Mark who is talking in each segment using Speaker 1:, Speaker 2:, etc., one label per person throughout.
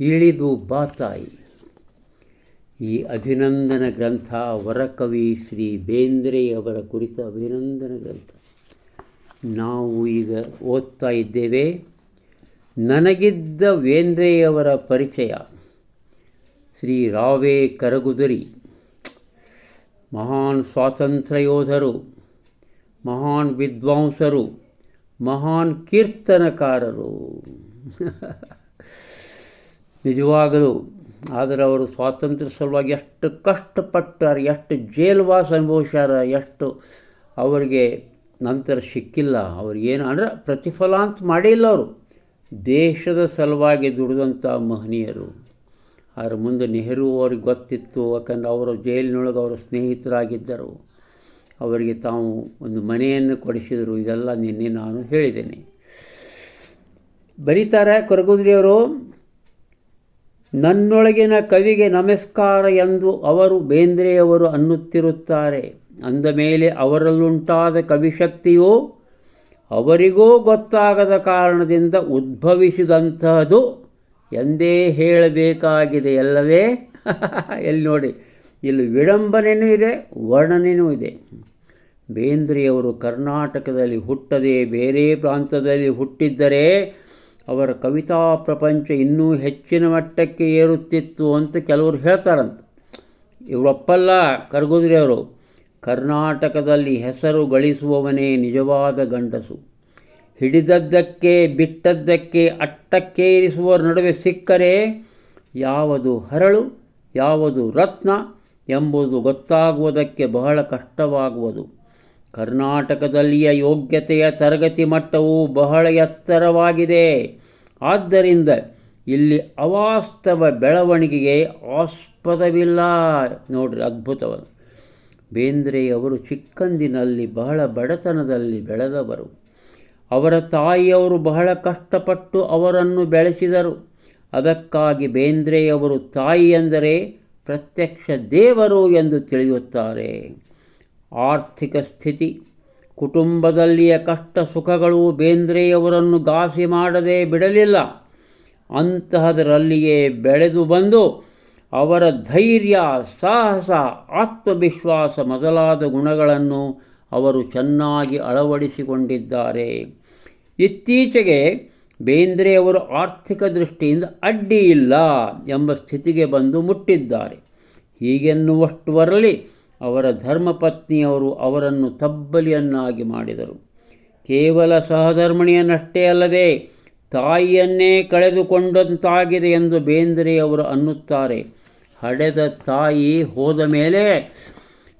Speaker 1: ಇಳಿದು ಬಾತಾಯಿ ಈ ಅಭಿನಂದನ ಗ್ರಂಥ ವರಕವಿ ಶ್ರೀ ಬೇಂದ್ರೆಯವರ ಕುರಿತ ಅಭಿನಂದನ ಗ್ರಂಥ. ನಾವು ಈಗ ಓದ್ತಾ ಇದ್ದೇವೆ. ನನಗಿದ್ದ ವೇಂದ್ರೆಯವರ ಪರಿಚಯ. ಶ್ರೀ ರಾವೇ ಕರಗುದರಿ. ಮಹಾನ್ ಸ್ವಾತಂತ್ರ್ಯ ಯೋಧರು. ಮಹಾನ್ ವಿದ್ವಾಂಸರು, ಮಹಾನ್ ಕೀರ್ತನಕಾರರು. ನಿಜವಾಗಲೂ, ಆದರೆ ಅವರು ಸ್ವಾತಂತ್ರ್ಯ ಸಲುವಾಗಿ ಎಷ್ಟು ಕಷ್ಟಪಟ್ಟಾರೆ, ಎಷ್ಟು ಜೇಲ್ವಾಸ ಅನುಭವಿಸ್ಯಾರ, ಎಷ್ಟು ಅವರಿಗೆ ನಂತರ ಸಿಕ್ಕಿಲ್ಲ. ಅವ್ರಿಗೇನು ಅಂದರೆ ಪ್ರತಿಫಲ ಅಂತ ಮಾಡಿಲ್ಲ ಅವರು. ದೇಶದ ಸಲುವಾಗಿ ದುಡಿದಂಥ ಮಹನೀಯರು. ಅದರ ಮುಂದೆ ನೆಹರು ಅವ್ರಿಗೆ ಗೊತ್ತಿತ್ತು, ಯಾಕಂದ್ರೆ ಅವರು ಜೈಲಿನೊಳಗೆ ಅವರು ಸ್ನೇಹಿತರಾಗಿದ್ದರು. ಅವರಿಗೆ ತಾವು ಒಂದು ಮನೆಯನ್ನು ಕೊಡಿಸಿದರು. ಇದೆಲ್ಲ ನಿನ್ನೆ ನಾನು ಹೇಳಿದ್ದೇನೆ. ಬರೀತಾರೆ ಕೊರಗುದ್ರಿಯವರು, ನನ್ನೊಳಗಿನ ಕವಿಗೆ ನಮಸ್ಕಾರ ಎಂದು ಅವರು ಬೇಂದ್ರೆಯವರು ಅನ್ನುತ್ತಿರುತ್ತಾರೆ. ಅಂದ ಮೇಲೆ ಅವರಲ್ಲುಂಟಾದ ಕವಿಶಕ್ತಿಯು ಅವರಿಗೂ ಗೊತ್ತಾಗದ ಕಾರಣದಿಂದ ಉದ್ಭವಿಸಿದಂತಹದು ಎಂದೇ ಹೇಳಬೇಕಾಗಿದೆ ಎಲ್ಲವೇ? ಎಲ್ಲಿ ನೋಡಿ, ಇಲ್ಲಿ ವಿಡಂಬನೆಯೂ ಇದೆ ವರ್ಣನೆಯೂ ಇದೆ. ಬೇಂದ್ರೆಯವರು ಕರ್ನಾಟಕದಲ್ಲಿ ಹುಟ್ಟದೆ ಬೇರೆ ಪ್ರಾಂತದಲ್ಲಿ ಹುಟ್ಟಿದ್ದರೆ ಅವರ ಕವಿತಾ ಪ್ರಪಂಚ ಇನ್ನೂ ಹೆಚ್ಚಿನ ಮಟ್ಟಕ್ಕೆ ಏರುತ್ತಿತ್ತು ಅಂತ ಕೆಲವರು ಹೇಳ್ತಾರಂತ. ಇವರೊಪ್ಪಲ್ಲ ಕರಗುದ್ರಿಯವರು, ಕರ್ನಾಟಕದಲ್ಲಿ ಹೆಸರು ಗಳಿಸುವವನೇ ನಿಜವಾದ ಗಂಡಸು. ಹಿಡಿದದ್ದಕ್ಕೆ, ಬಿಟ್ಟದ್ದಕ್ಕೆ ಅಟ್ಟಕ್ಕೇರಿಸುವವರ ನಡುವೆ ಸಿಕ್ಕರೆ ಯಾವುದು ಹರಳು, ಯಾವುದು ರತ್ನ ಎಂಬುದು ಗೊತ್ತಾಗುವುದಕ್ಕೆ ಬಹಳ ಕಷ್ಟವಾಗುವುದು. ಕರ್ನಾಟಕದಲ್ಲಿಯ ಯೋಗ್ಯತೆಯ ತರಗತಿ ಮಟ್ಟವು ಬಹಳ ಎತ್ತರವಾಗಿದೆ. ಆದ್ದರಿಂದ ಇಲ್ಲಿ ಅವಾಸ್ತವ ಬೆಳವಣಿಗೆಗೆ ಆಸ್ಪದವಿಲ್ಲ. ನೋಡ್ರಿ ಅದ್ಭುತವಾದ. ಬೇಂದ್ರೆಯವರು ಚಿಕ್ಕಂದಿನಲ್ಲಿ ಬಹಳ ಬಡತನದಲ್ಲಿ ಬೆಳೆದವರು. ಅವರ ತಾಯಿಯವರು ಬಹಳ ಕಷ್ಟಪಟ್ಟು ಅವರನ್ನು ಬೆಳೆಸಿದರು. ಅದಕ್ಕಾಗಿ ಬೇಂದ್ರೆಯವರು ತಾಯಿ ಎಂದರೆ ಪ್ರತ್ಯಕ್ಷ ದೇವರು ಎಂದು ತಿಳಿಯುತ್ತಾರೆ. ಆರ್ಥಿಕ ಸ್ಥಿತಿ, ಕುಟುಂಬದಲ್ಲಿಯ ಕಷ್ಟ ಸುಖಗಳು ಬೇಂದ್ರೆಯವರನ್ನು ಘಾಸಿ ಮಾಡದೇ ಬಿಡಲಿಲ್ಲ. ಅಂತಹದರಲ್ಲಿಯೇ ಬೆಳೆದು ಬಂದು ಅವರ ಧೈರ್ಯ, ಸಾಹಸ, ಆತ್ಮವಿಶ್ವಾಸ ಮೊದಲಾದ ಗುಣಗಳನ್ನು ಅವರು ಚೆನ್ನಾಗಿ ಅಳವಡಿಸಿಕೊಂಡಿದ್ದಾರೆ. ಇತ್ತೀಚೆಗೆ ಬೇಂದ್ರೆಯವರು ಆರ್ಥಿಕ ದೃಷ್ಟಿಯಿಂದ ಅಡ್ಡಿ ಇಲ್ಲ ಎಂಬ ಸ್ಥಿತಿಗೆ ಬಂದು ಮುಟ್ಟಿದ್ದಾರೆ. ಹೀಗೆನ್ನುವಷ್ಟುವರಲ್ಲಿ ಅವರ ಧರ್ಮಪತ್ನಿಯವರು ಅವರನ್ನು ತಬ್ಬಲಿಯನ್ನಾಗಿ ಮಾಡಿದರು. ಕೇವಲ ಸಹಧರ್ಮಣಿಯನ್ನಷ್ಟೇ ಅಲ್ಲದೆ ತಾಯಿಯನ್ನೇ ಕಳೆದುಕೊಂಡಂತಾಗಿದೆ ಎಂದು ಬೇಂದ್ರೆಯವರು ಅನ್ನುತ್ತಾರೆ. ಹಡೆದ ತಾಯಿ ಹೋದ ಮೇಲೆ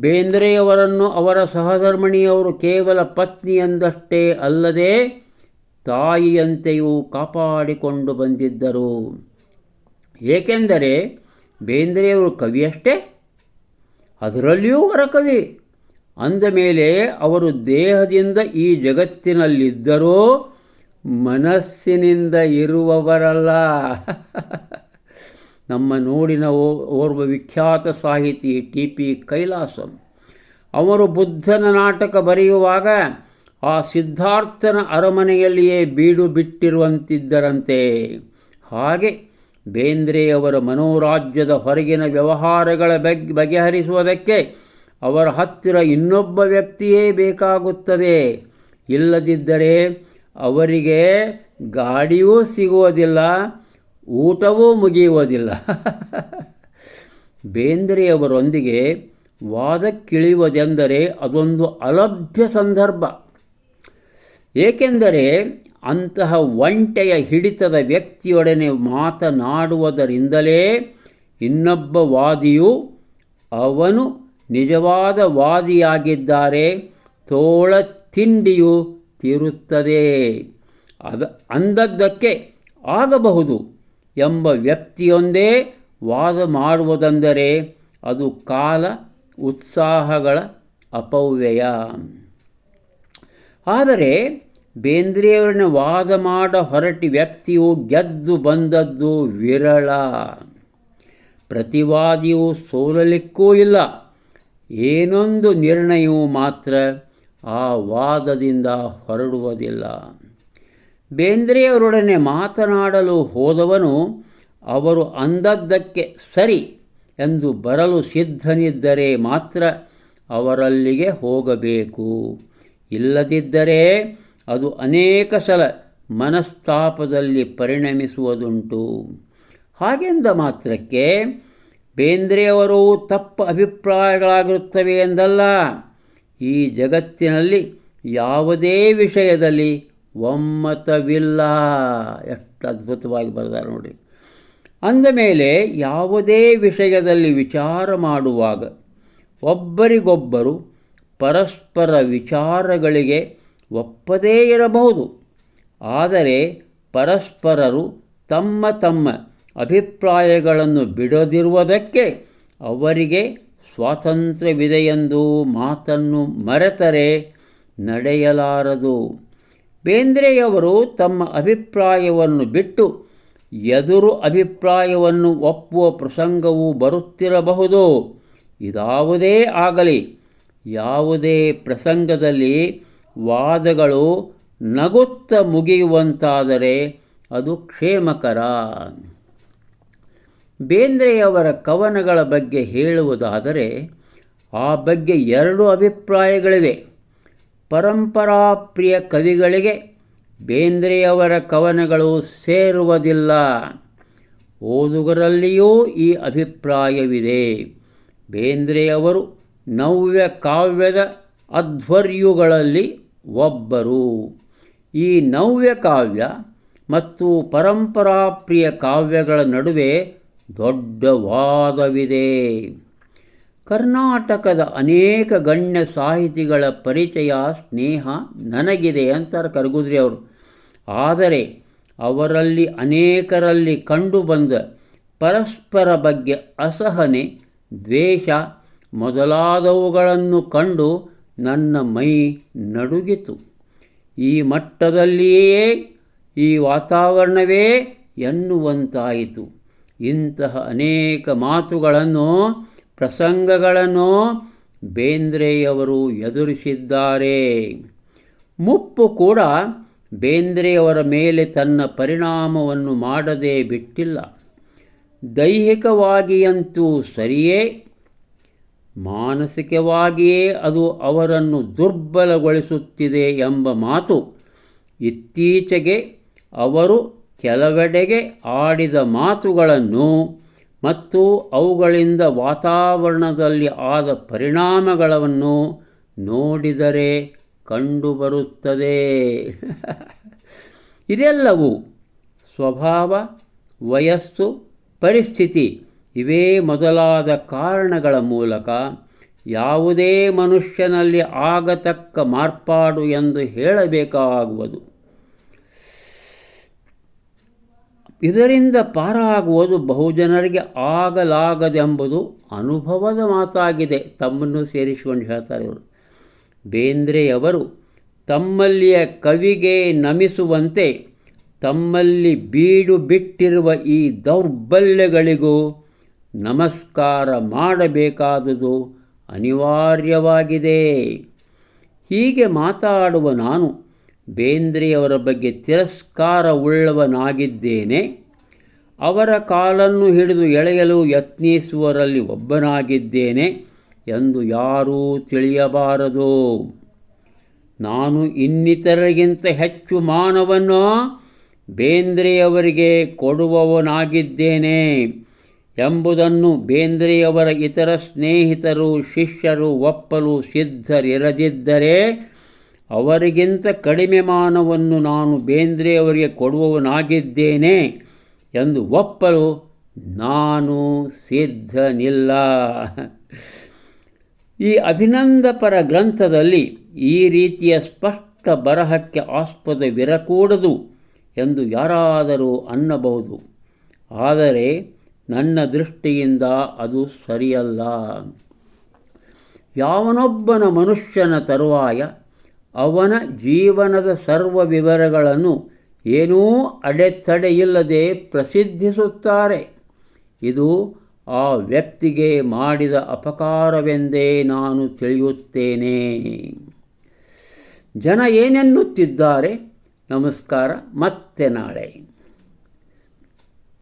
Speaker 1: ಬೇಂದ್ರೆಯವರನ್ನು ಅವರ ಸಹಧರ್ಮಣಿಯವರು ಕೇವಲ ಪತ್ನಿ ಎಂದಷ್ಟೇ ಅಲ್ಲದೆ ತಾಯಿಯಂತೆಯೂ ಕಾಪಾಡಿಕೊಂಡು ಬಂದಿದ್ದರು. ಏಕೆಂದರೆ ಬೇಂದ್ರೆಯವರು ಕವಿಯಷ್ಟೇ ಅದರಲ್ಲಿಯೂ ಹೊರಕವಿ ಅಂದ ಮೇಲೆ ಅವರು ದೇಹದಿಂದ ಈ ಜಗತ್ತಿನಲ್ಲಿದ್ದರೂ ಮನಸ್ಸಿನಿಂದ ಇರುವವರಲ್ಲ. ನಮ್ಮ ನೋಡಿನ ಓರ್ವ ವಿಖ್ಯಾತ ಸಾಹಿತಿ ಟಿ ಪಿ ಕೈಲಾಸಂ. ಅವರು ಬುದ್ಧನ ನಾಟಕ ಬರೆಯುವಾಗ ಆ ಸಿದ್ಧಾರ್ಥನ ಅರಮನೆಯಲ್ಲಿಯೇ ಬೀಡು ಬಿಟ್ಟಿರುವಂತಿದ್ದರಂತೆ. ಹಾಗೆ ಬೇಂದ್ರೆಯವರ ಮನೋರಾಜ್ಯದ ಹೊರಗಿನ ವ್ಯವಹಾರಗಳ ಬಗ್ಗೆ ಬಗೆಹರಿಸುವುದಕ್ಕೆ ಅವರ ಹತ್ತಿರ ಇನ್ನೊಬ್ಬ ವ್ಯಕ್ತಿಯೇ ಬೇಕಾಗುತ್ತದೆ. ಇಲ್ಲದಿದ್ದರೆ ಅವರಿಗೆ ಗಾಡಿಯೂ ಸಿಗುವುದಿಲ್ಲ, ಊಟವೂ ಮುಗಿಯುವುದಿಲ್ಲ. ಬೇಂದ್ರೆಯವರೊಂದಿಗೆ ವಾದಕ್ಕಿಳಿಯುವುದೆಂದರೆ ಅದೊಂದು ಅಲಭ್ಯ ಸಂದರ್ಭ. ಏಕೆಂದರೆ ಅಂತಹ ಒಂಟೆಯ ಹಿಡಿತದ ವ್ಯಕ್ತಿಯೊಡನೆ ಮಾತನಾಡುವುದರಿಂದಲೇ ಇನ್ನೊಬ್ಬ ವಾದಿಯು ಅವನು ನಿಜವಾದ ವಾದಿಯಾಗಿದ್ದಾರೆ. ತೋಳ ತಿಂಡಿಯು ತಿರುತ್ತದೆ. ಅದ ಅಂದದ್ದಕ್ಕೆ ಆಗಬಹುದು ಎಂಬ ವ್ಯಕ್ತಿಯೊಂದೇ ವಾದ ಮಾಡುವುದೆಂದರೆ ಅದು ಕಾಲ, ಉತ್ಸಾಹಗಳ ಅಪವ್ಯಯ. ಆದರೆ ಬೇಂದ್ರೆಯವರನ್ನ ವಾದ ಮಾಡ ಹೊರಟಿ ವ್ಯಕ್ತಿಯು ಗೆದ್ದು ಬಂದದ್ದು ವಿರಳ. ಪ್ರತಿವಾದಿಯು ಸೋಲಲಿಕ್ಕೂ ಇಲ್ಲ. ಏನೊಂದು ನಿರ್ಣಯವು ಮಾತ್ರ ಆ ವಾದದಿಂದ ಹೊರಡುವುದಿಲ್ಲ. ಬೇಂದ್ರೆಯವರೊಡನೆ ಮಾತನಾಡಲು ಹೋದವನು, ಅವರು ಅಂದದ್ದಕ್ಕೆ ಸರಿ ಎಂದು ಬರಲು ಸಿದ್ಧನಿದ್ದರೆ ಮಾತ್ರ ಅವರಲ್ಲಿಗೆ ಹೋಗಬೇಕು. ಇಲ್ಲದಿದ್ದರೆ ಅದು ಅನೇಕ ಸಲ ಮನಸ್ತಾಪದಲ್ಲಿ ಪರಿಣಮಿಸುವುದುಂಟು. ಹಾಗೆಂದ ಮಾತ್ರಕ್ಕೆ ಬೇಂದ್ರೆಯವರು ತಪ್ಪು ಅಭಿಪ್ರಾಯಗಳಾಗಿರುತ್ತವೆ ಎಂದಲ್ಲ. ಈ ಜಗತ್ತಿನಲ್ಲಿ ಯಾವುದೇ ವಿಷಯದಲ್ಲಿ ಒಮ್ಮತವಿಲ್ಲ. ಎಷ್ಟು ಅದ್ಭುತವಾಗಿ ಬರೆದಾರೆ ನೋಡಿ. ಅಂದ ಮೇಲೆ ಯಾವುದೇ ವಿಷಯದಲ್ಲಿ ವಿಚಾರ ಮಾಡುವಾಗ ಒಬ್ಬರಿಗೊಬ್ಬರು ಪರಸ್ಪರ ವಿಚಾರಗಳಿಗೆ ಒಪ್ಪದೇ ಇರಬಹುದು. ಆದರೆ ಪರಸ್ಪರರು ತಮ್ಮ ತಮ್ಮ ಅಭಿಪ್ರಾಯಗಳನ್ನು ಬಿಡದಿರುವುದಕ್ಕೆ ಅವರಿಗೆ ಸ್ವಾತಂತ್ರ್ಯವಿದೆಯೆಂದು ಮಾತನ್ನು ಮರೆತರೆ ನಡೆಯಲಾರದು. ಬೇಂದ್ರೆಯವರು ತಮ್ಮ ಅಭಿಪ್ರಾಯವನ್ನು ಬಿಟ್ಟು ಎದುರು ಅಭಿಪ್ರಾಯವನ್ನು ಒಪ್ಪುವ ಪ್ರಸಂಗವು ಬರುತ್ತಿರಬಹುದು. ಇದಾವುದೇ ಆಗಲಿ. ಯಾವುದೇ ಪ್ರಸಂಗದಲ್ಲಿ ವಾದಗಳು ನಗುತ್ತ ಮುಗಿಯುವಂತಾದರೆ ಅದು ಕ್ಷೇಮಕರ. ಬೇಂದ್ರೆಯವರ ಕವನಗಳ ಬಗ್ಗೆ ಹೇಳುವುದಾದರೆ, ಆ ಬಗ್ಗೆ ಎರಡು ಅಭಿಪ್ರಾಯಗಳಿವೆ. ಪರಂಪರಾಪ್ರಿಯ ಕವಿಗಳಿಗೆ ಬೇಂದ್ರೆಯವರ ಕವನಗಳು ಸೇರುವುದಿಲ್ಲ. ಓದುಗರಲ್ಲಿಯೂ ಈ ಅಭಿಪ್ರಾಯವಿದೆ. ಬೇಂದ್ರೆಯವರು ನವ್ಯ ಕಾವ್ಯದ ಅಧ್ವರ್ಯುಗಳಲ್ಲಿ ಒಬ್ಬರು. ಈ ನವ್ಯ ಕಾವ್ಯ ಮತ್ತು ಪರಂಪರಾಪ್ರಿಯ ಕಾವ್ಯಗಳ ನಡುವೆ ದೊಡ್ಡ ವಾದವಿದೆ. ಕರ್ನಾಟಕದ ಅನೇಕ ಗಣ್ಯ ಸಾಹಿತಿಗಳ ಪರಿಚಯ, ಸ್ನೇಹ ನನಗಿದೆ ಅಂತಾರೆ ಕರಗುದ್ರಿ ಅವರು. ಆದರೆ ಅವರಲ್ಲಿ ಅನೇಕರಲ್ಲಿ ಕಂಡುಬಂದ ಪರಸ್ಪರ ಬಗ್ಗೆ ಅಸಹನೆ, ದ್ವೇಷ ಮೊದಲಾದವುಗಳನ್ನು ಕಂಡು ನನ್ನ ಮೈ ನಡುಗಿತು. ಈ ಮಟ್ಟದಲ್ಲಿಯೇ ಈ ವಾತಾವರಣವೇ ಎನ್ನುವಂತಾಯಿತು. ಇಂತಹ ಅನೇಕ ಮಾತುಗಳನ್ನು, ಪ್ರಸಂಗಗಳನ್ನು ಬೇಂದ್ರೆಯವರು ಎದುರಿಸಿದ್ದಾರೆ. ಮುಪ್ಪು ಕೂಡ ಬೇಂದ್ರೆಯವರ ಮೇಲೆ ತನ್ನ ಪರಿಣಾಮವನ್ನು ಮಾಡದೇ ಬಿಟ್ಟಿಲ್ಲ. ದೈಹಿಕವಾಗಿಯಂತೂ ಸರಿಯೇ. ಮಾನಸಿಕವಾಗಿಯೇ ಅದು ಅವರನ್ನು ದುರ್ಬಲಗೊಳಿಸುತ್ತಿದೆ ಎಂಬ ಮಾತು ಇತ್ತೀಚೆಗೆ ಅವರು ಕೆಲವೆಡೆಗೆ ಆಡಿದ ಮಾತುಗಳನ್ನು ಮತ್ತು ಅವುಗಳಿಂದ ವಾತಾವರಣದಲ್ಲಿ ಆದ ಪರಿಣಾಮಗಳನ್ನು ನೋಡಿದರೆ ಕಂಡುಬರುತ್ತದೆ. ಇದೆಲ್ಲವೂ ಸ್ವಭಾವ, ವಯಸ್ಸು, ಪರಿಸ್ಥಿತಿ ಇವೇ ಮೊದಲಾದ ಕಾರಣಗಳ ಮೂಲಕ ಯಾವುದೇ ಮನುಷ್ಯನಲ್ಲಿ ಆಗತಕ್ಕ ಮಾರ್ಪಾಡು ಎಂದು ಹೇಳಬೇಕಾಗುವುದು. ಇದರಿಂದ ಪಾರಾಗುವುದು ಬಹುಜನರಿಗೆ ಆಗಲಾಗದೆಂಬುದು ಅನುಭವದ ಮಾತಾಗಿದೆ. ತಮ್ಮನ್ನು ಸೇರಿಸಿಕೊಂಡು ಹೇಳ್ತಾರೆ ಇವರು. ಬೇಂದ್ರೆಯವರು ತಮ್ಮಲ್ಲಿಯ ಕವಿಗೆ ನಮಿಸುವಂತೆ ತಮ್ಮಲ್ಲಿ ಬೀಡು ಬಿಟ್ಟಿರುವ ಈ ದೌರ್ಬಲ್ಯಗಳಿಗೂ ನಮಸ್ಕಾರ ಮಾಡಬೇಕಾದುದು ಅನಿವಾರ್ಯವಾಗಿದೆ. ಹೀಗೆ ಮಾತಾಡುವ ನಾನು ಬೇಂದ್ರೆಯವರ ಬಗ್ಗೆ ತಿರಸ್ಕಾರವುಳ್ಳವನಾಗಿದ್ದೇನೆ. ಅವರ ಕಾಲನ್ನು ಹಿಡಿದು ಎಳೆಯಲು ಯತ್ನಿಸುವರಲ್ಲಿ ಒಬ್ಬನಾಗಿದ್ದೇನೆ ಎಂದು ಯಾರೂ ತಿಳಿಯಬಾರದು. ನಾನು ಇನ್ನಿತರರಿಗಿಂತ ಹೆಚ್ಚು ಮಾನವನ್ನು ಬೇಂದ್ರೆಯವರಿಗೆ ಕೊಡುವವನಾಗಿದ್ದೇನೆ. ಎಂಬುದನ್ನು ಬೇಂದ್ರೆಯವರ ಇತರ ಸ್ನೇಹಿತರು, ಶಿಷ್ಯರು ಒಪ್ಪಲು ಸಿದ್ಧರಿರದಿದ್ದರೆ ಅವರಿಗಿಂತ ಕಡಿಮೆ ಮಾನವನ್ನು ನಾನು ಬೇಂದ್ರೆಯವರಿಗೆ ಕೊಡುವವನಾಗಿದ್ದೇನೆ ಎಂದು ಒಪ್ಪಲು ನಾನು ಸಿದ್ಧನಿಲ್ಲ. ಈ ಅಭಿನಂದಪರ ಗ್ರಂಥದಲ್ಲಿ ಈ ರೀತಿಯ ಸ್ಪಷ್ಟ ಬರಹಕ್ಕೆ ಆಸ್ಪದವಿರಕೂಡದು ಎಂದು ಯಾರಾದರೂ ಅನ್ನಬಹುದು. ಆದರೆ ನನ್ನ ದೃಷ್ಟಿಯಿಂದ ಅದು ಸರಿಯಲ್ಲ. ಯಾವನೊಬ್ಬನ ಮನುಷ್ಯನ ತರುವಾಯ ಅವನ ಜೀವನದ ಸರ್ವ ವಿವರಗಳನ್ನು ಏನೂ ಅಡೆತಡೆಯಿಲ್ಲದೆ ಪ್ರಸಿದ್ಧಿಸುತ್ತಾರೆ. ಇದು ಆ ವ್ಯಕ್ತಿಗೆ ಮಾಡಿದ ಅಪಕಾರವೆಂದೇ ನಾನು ತಿಳಿಯುತ್ತೇನೆ. ಜನ ಏನೆನ್ನುತ್ತಿದ್ದಾರೆ? ನಮಸ್ಕಾರ, ಮತ್ತೆ ನಾಳೆ.